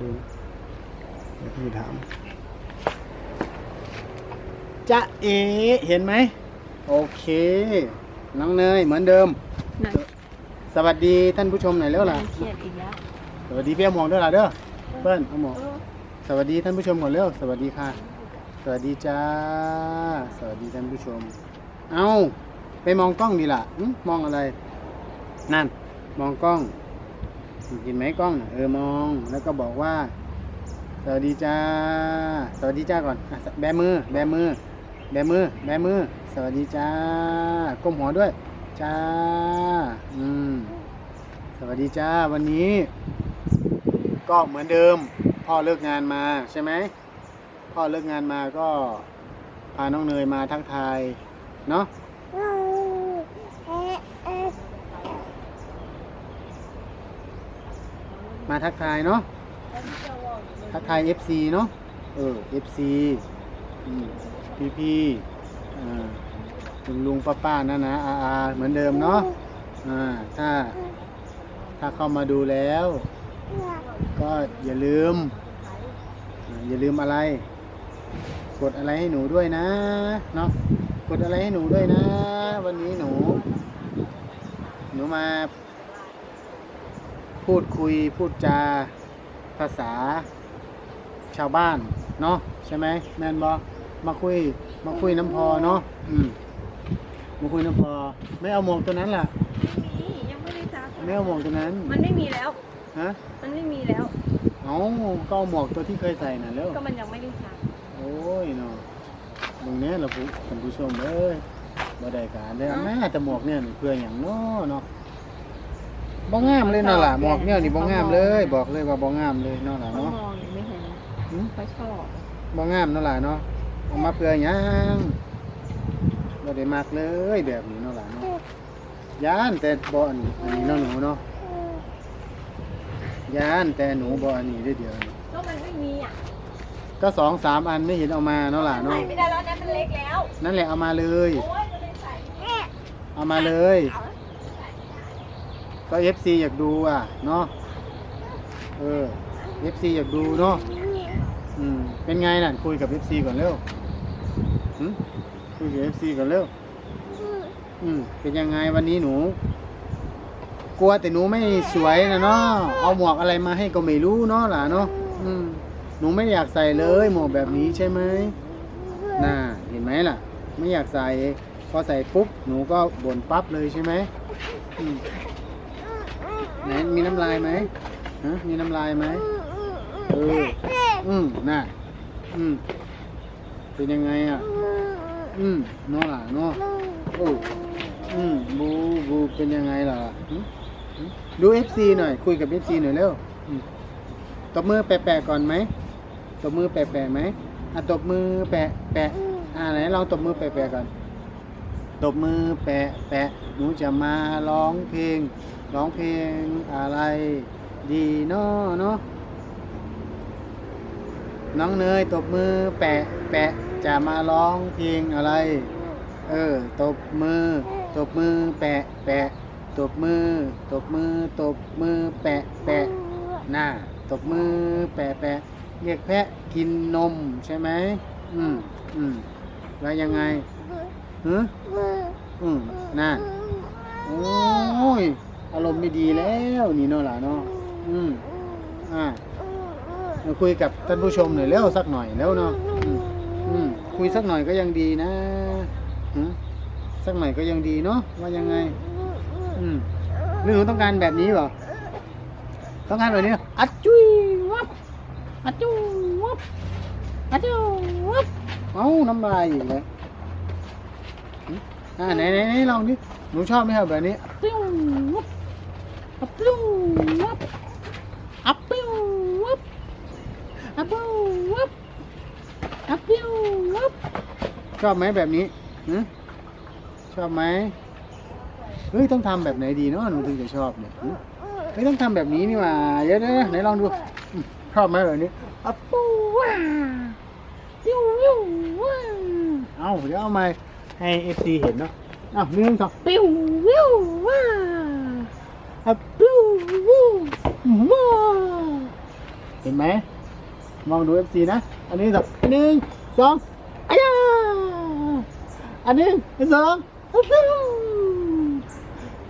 ดูเดี๋ยวพี่ถามจะเอเห็นไหม โอเค น้องเนยเหมือนเดิมน่ะสวัสดีท่านผู้ชมหน่อยแล้วล่ะ เครียดอีกแล้วสวัสดีพี่เอาหมองด้วยล่ะเด้อเปิ้ลเอาหมองเออสวัสดีท่านผู้ชมก่อนเร็วสวัสดีค่ะ สวัสดีจ้า สวัสดีท่านผู้ชม เอาไปมองกล้องดีล่ะหึมองอะไร นั่น มองกล้อง เห็นไหมกล้องเออมองแล้วก็บอกว่า สวัสดีจ้า สวัสดีจ้าก่อนอแบมือ แบมือ แบมือ แบมือ สวัสดีจ้า ก้มหัวด้วย จ้า อืม สวัสดีจ้า วันนี้ ก็เหมือนเดิม พ่อเลิกงานมาใช่ไหม พ่อเลิกงานมาก็พาน้องเนยมาทักทาย เนาะ มาทักทายเนาะทักทาย FC เนาะเออ FC อืมพี่พี่ลุงลุงป้าป้านะนะอาอาเหมือนเดิมเนาะอ่าถ้าถ้าเข้ามาดูแล้ว ก็อย่าลืม อย่าลืมอะไร กดอะไรให้หนูด้วยนะเนาะกดอะไรให้หนูด้วยนะ วันนี้หนู หนูมา พูดคุยพูดจาภาษาชาวบ้าน เนาะใช่ไหมแมนบอมาคุย มาคุยน้ำพอเนาะอืมมาคุยน้ำพอ ไม่เอาหมวกตัวนั้นล่ะ ไม่มียังไม่ได้ซักไม่เอาหมวกตัวนั้นมันไม่มีแล้ว ฮะมันไม่มีแล้ว เอาก็เอาหมวกตัวที่เคยใส่น่ะแล้วก็มันยังไม่ได้ซักโอ้ยเนาะตรงเนี้ยเราผู้ท่านผู้ชมเอ้ยบ่ได้การได้อแม่แต่หมวกเนี่ยนี่เพื่ออย่างเนาะเนาะ บ่งามเลยเนาะล่ะหมวกเนี่ยนี่บ่งามเลย บอกเลยว่าบ่งามเลยเนาะล่ะเขาเนาะมองอยู่ไม่เห็นหืมเขาชอบ บ่งามเนาะล่ะเนาะเอามาเพื่อหยังบ่ได้มักเลยแบบนี้เนาะล่ะเนาะย่านแต่บ่อันนี้อันนี้เนาะหนูเนาะย่านแต่หนูบ่อันนี้เด้อเดียวนี่ก็มันไม่มีอะก็สองสามอันไม่เห็นเอามาเนาะล่ะใส่เนาะไม่ได้แล้วนะมันเล็กแล้วนั่นแหละเอามาเลย โอ้ยจะไปใส่แม่เอามาเลย ก็ FC อยากดูอะเนาะเออ FC อยากดูเนาะอืมเป็นไงน่ะคุยกับ FC ก่อนเร็วหึคุยกับ FC ก่อนเร็วอืมเป็นยังไงวันนี้หนู กลัวแต่หนูไม่สวยนะเนาะเอาหมวกอะไรมาให้ก็ไม่รู้เนาะหล่ะเนาะอืมหนูไม่อยากใส่เลยหมวกแบบนี้ใช่ไหมน่าเห็นไหมล่ะ ไม่อยากใส่พอใส่ปุ๊บหนูก็บ่นปั๊บเลยใช่ไหม ไหนมีน้ำลายไหมฮะมีน้ำลายไหมเอออืมน่ะอืมเป็นยังไงอะอืมเนาะล่ะเนาะโอ้อืมบูบูเป็นยังไงล่ะดูเอฟซีหน่อย คุยกับเอฟซีหน่อยเร็วตบมือแปะๆก่อนไหมตบมือแปะๆไหมอะตบมือแปะแปะอ่าไหนลองตบมือแปะๆก่อน ตบมือแปะแปะหนูจะมาร้องเพลง ร้องเพลงอะไร ดีเนาะเนาะน้องเนยตบมือแปะแปะจะมาร้องเพลงอะไร เออ ตบมือ ตบมือ แปะแปะตบมือ ตบมือ ตบมือ แปะแปะหน้า ตบมือ แปะแปะเรียกแพะกินนมใช่ไหมอืมอืมแล้วยังไงฮึอืมน่าโอ้ย อารมณ์ไม่ดีแล้วนี่เนาะหล่ะเนาะอืมอ่ามาคุยกับท่านผู้ชมหน่อยแล้วสักหน่อยแล้วเนาะอืมอืมคุยสักหน่อยก็ยังดีนะฮะสักหน่อยก็ยังดีเนาะว่ายังไง อืมหรือหนูต้องการแบบนี้เปล่าต้องการแบบนี้อัดจุ้ยวับอัดจุ้ยวับอัดจุ้ยวับเอ้าน้ำลายอีกแล้วอ่าไหนไหนไหนลองดิหนูชอบไหมครับแบบนี้ อัดจุ้ยวับอัดจุ้ยวับอัดจุ้ยวับอัดจุ้ยวับอัดจุ้ยวับชอบไหมแบบนี้หืชอบไหมเฮ้ยต้องทำแบบไหนดีเนาะหนูถึงจะชอบเนี่ยหึเฮ้ยต้องทำแบบนี้นี่หว่าเดี๋ยวๆไหนลองดูอืมชอบไหมแบบนี้อะปูว้ายูยูว้าเอาเดี๋ยวเอามาให้เอฟซีเห็นเนาะอ้าวหนึ่งสองปิ้ววิวว้า อะปิ้ววิวว้าเห็นไหม มองดู FC นะ อันนี้สองหนึ่งสองอ้ยาอันหนึ่งอันสองอันสอง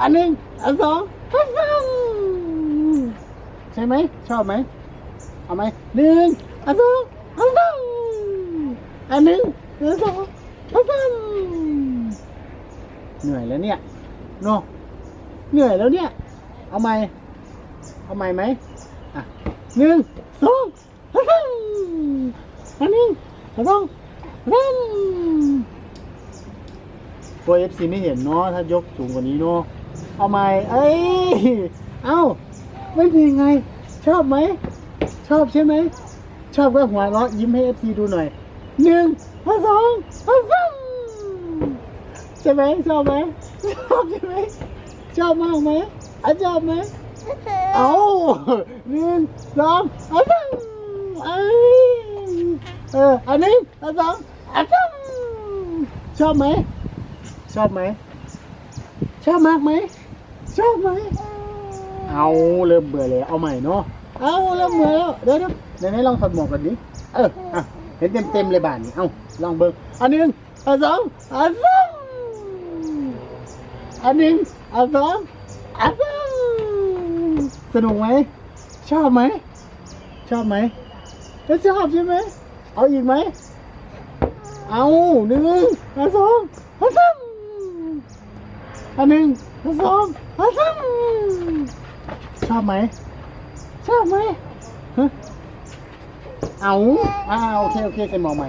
อันหนึ่งอันสองอันสองใช่ไหม ชอบไหม เอาไหมหนึ่งอันสองอันสองอันหนึ่งอันสองอันสองเหนื่อยแล้วเนี่ยโนเหนื่อยแล้วเนี่ย เอาไหมเอาไหมไหมอะหนึ่งสองอันสองอันหนึ่งสองอันสองตัวเอฟซีไม่เห็นเนาะถ้ายกสูงกว่านี้เนาะเอาไหมเอ้ย เอ้าไม่เป็นยังไง ชอบไหม ชอบใช่ไหม ชอบก็หัวเราะยิ้มให้เอฟซีดูหน่อยหนึ่งสองสามใช่ไหมชอบไหมชอบใช่ไหมชอบมากไหม อะชอบไหมเอาหนึ่งสองสามเอ้ยเอออันหนึ่งอันสองอันสามชอบไหมชอบไหมชอบมากไหมชอบไหมเอาเริ่มเบื่อแล้วเอาใหม่เนาะเอาเริ่มเบื่อแล้วเดี๋ยวเดี๋ยวเดี๋ยวให้ลองถอดหมวกกันดิเอออะเห็นเต็มเต็มๆเลยบ้านนี้เอาลองเบิ่งอันหนึ่งอันสองอันสามอันหนึ่งอันสองอันสาม สนุกไหม ชอบไหม ชอบไหมถ้าชอบใช่ไหม เอาอีกไหม เอาหนึ่งอันสองอันสามอันหนึ่งอันสองอันสามชอบไหม ชอบไหมฮะเอาอ่าโอเคโอเคใส่หมวกใหม่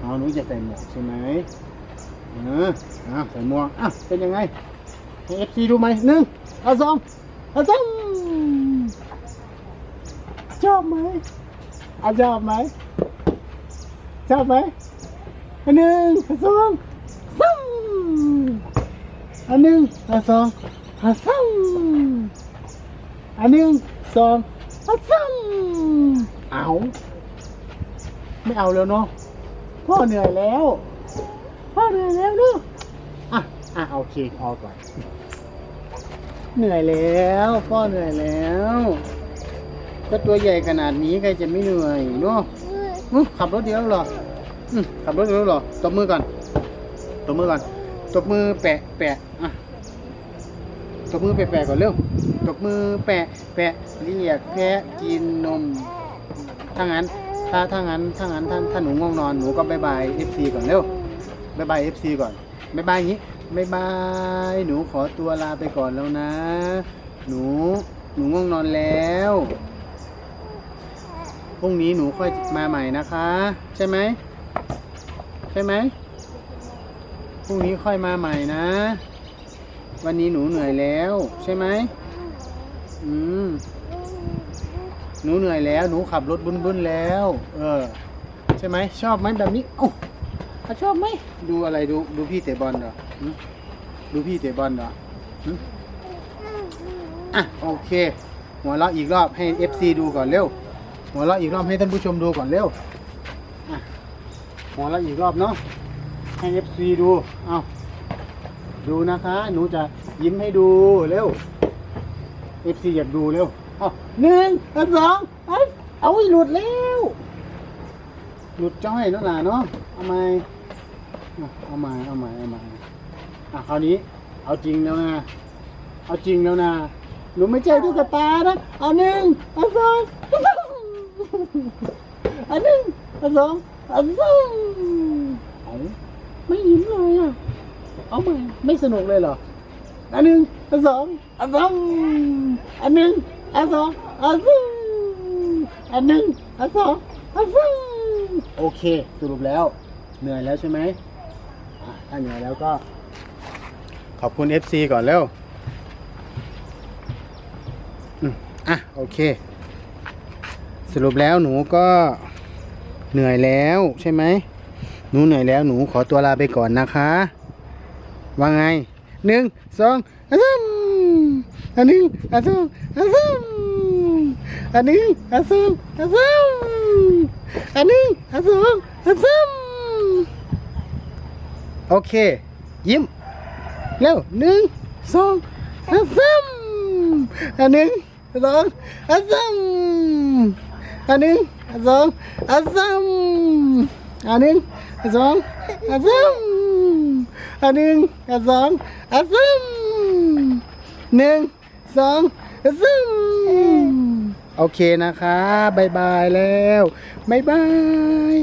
เอาหนูจะใส่หมวกใช่ไหมเอออ่าใส่หมวกอะเป็นยังไงให้เอฟซีดูไหมหนึ่งเอาสอง อาสองชอบไหมอะชอบไหมชอบไหมอันหนึ่งอันสองสามอันหนึ่งอันสองอันสามอันหนึ่งสองอันสามเอาไม่เอาแล้วเนาะพ่อเหนื่อยแล้วพ่อเหนื่อยแล้วเนาะอะอะโอเคพอก่อน เหนื่อยแล้ว พ่อเหนื่อยแล้วก็ตัวใหญ่ขนาดนี้ใครจะไม่เหนื่อยเนาะอื้อขับรถเดียวเหรออืมขับรถเดียวเหรอตบมือก่อนตบมือก่อนตบมือแปะแปะอะตบมือแปะแปะก่อนเร็วตบมือแปะแปะเรียกแพะกินนมถ้างั้น ถ้าถ้างั้นถ้างั้นถ้าถ้าหนูง่วงนอนหนูก็บายบายเอฟซีก่อนเร็วบายบายเอฟซีก่อนบายบายอย่างนี้ บายบาย หนูขอตัวลาไปก่อนแล้วนะ หนู หนูง่วงนอนแล้ว พรุ่งนี้หนูค่อยมาใหม่นะคะ ใช่ไหม ใช่ไหม พรุ่งนี้ค่อยมาใหม่นะ วันนี้หนูเหนื่อยแล้ว ใช่ไหม อืม หนูเหนื่อยแล้ว หนูขับรถบุนบุนๆแล้ว เออ ใช่ไหม ชอบไหมแบบนี้เอ้าชอบไหม ดูอะไรดู ดูพี่เตะบอลเหรอ ดูพี่เตะบอลเหรออะโอเค หัวเราะอีกรอบให้ FC ดูก่อนเร็ว หัวเราะอีกรอบให้ท่านผู้ชมดูก่อนเร็วอะหัวเราะอีกรอบเนาะให้ FC ดูเอาดูนะคะ หนูจะยิ้มให้ดูเร็ว FC อยากดูเร็วเอาหนึ่งเอาสองเอาเอาหลุดแล้วหลุดจ้อยนั่นแหละเนาะเอาใหม่เอาใหม่เอาใหม่เอาใหม่ อะคราวนี้ เอาจริงแล้วนะ เอาจริงแล้วนะ หนูไม่ใช่ตุ๊กตานะ เอาหนึ่งเอาสองเอาสามเอาหนึ่งเอาสองเอาสามเอาไม่ยิ้มเลยอะ เอาใหม่ไม่สนุกเลยเหรอ อันหนึ่งอันสองอันสามอันหนึ่งอันสองอันสามอันหนึ่งอันสองอันสามโอเค สรุปแล้ว เหนื่อยแล้วใช่ไหมอะถ้าเหนื่อยแล้วก็ ขอบคุณ FC ก่อนเร็วอะ โอเค สรุปแล้วหนูก็เหนื่อยแล้วใช่ไหม หนูเหนื่อยแล้วหนูขอตัวลาไปก่อนนะคะ ว่าไงหนึ่งสองอันสามอันหนึ่งอันสองอันสามอันหนึ่งอันสองอันสามอันหนึ่งอันสองอันสามโอเค ยิ้ม เร็วหนึ่งสองอันสามอันหนึ่งสองอันซ้ำอันหนึ่งอันสองอันซ้ำอันหนึ่งอันสองอันซ้ำอันหนึ่งอันสองอันซ้ำหนึ่งสองอันซ้ำโอเคนะคะบายบายแล้วบายบาย